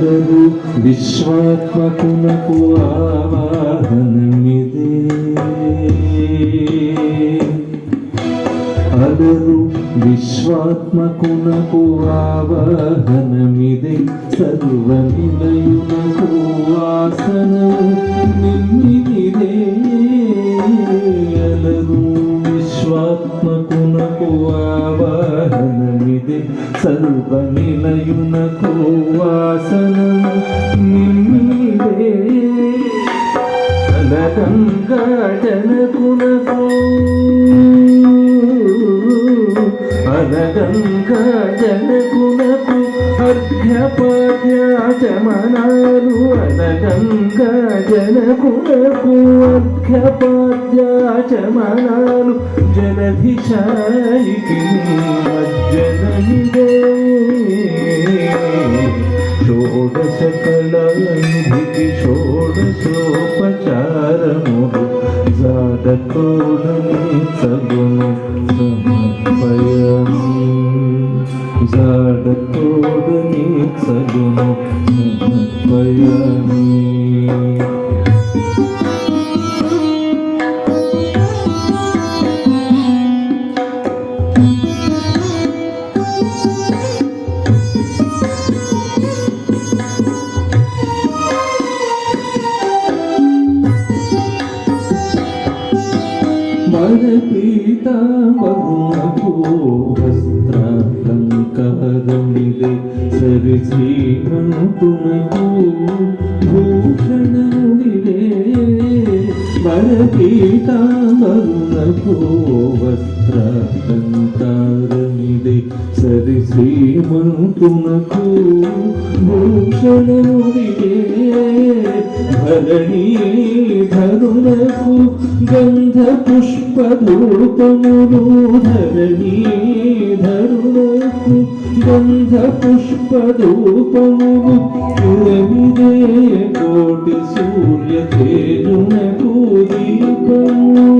సమర్పయ విశ్వాత్మకునకు ఆవాహనమిదే అదరు విశ్వాత్మకునకు ఆవాహనమిదే సర్వనిలయునకు ఆసనము ఆవాహనమిదే సర్వనిలయునకు వాసనము నిమ్మిదే అలగంగా జనకునకు అర్ఘ్యపాద్యాచమనాలు. అనగంగా అర్ఘ్యపాద్యాచమనాలు. జలధిశాయికి സഗുണ వస్త్రాలంకారమిదే సరి శ్రీమంతునకు భూషణముదిదే మన పీతాంబరునకు వస్త్రాలంకారమిదే సరి శ్రీమంతునకు భూషణముదిదే భరణీ ధరునకు గంధ పుష్పధూపములు ధరణీ ధరునకు గంధ పుష్ప రూపములు పురమిదే కోటి సూర్య తేజునకు దీపము.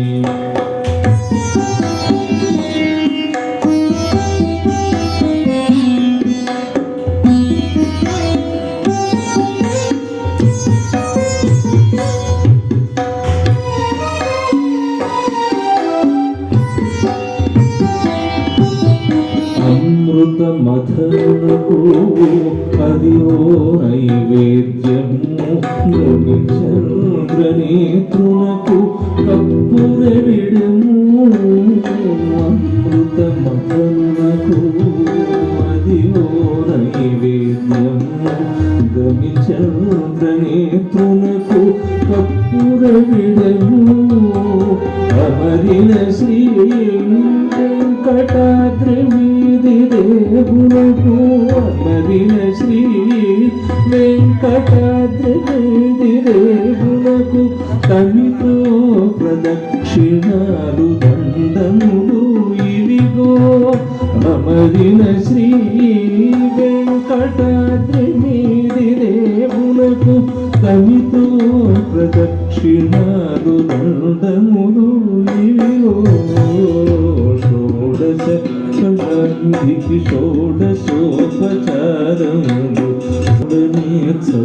అమృత మథనకు అదివో నైవేద్యము చంద్రనేత్రునకు కప్పురెడము అమృత మథనకు అదివో నైవేద్యము గమి చంద్రనేత్రునకు కప్పురెడము అమరిన శ్రీ అమరిన శ్రీ వెంకటాద్రి దేవులకు తమితో ప్రదక్షిణాలు దండములు ఇవిగో. అమరిన శ్రీ వెంకటాద్రి దేవులకు తమితో ప్రదక్షిణాలు దండములు ఇవిగో. షోడశ కళానిధికి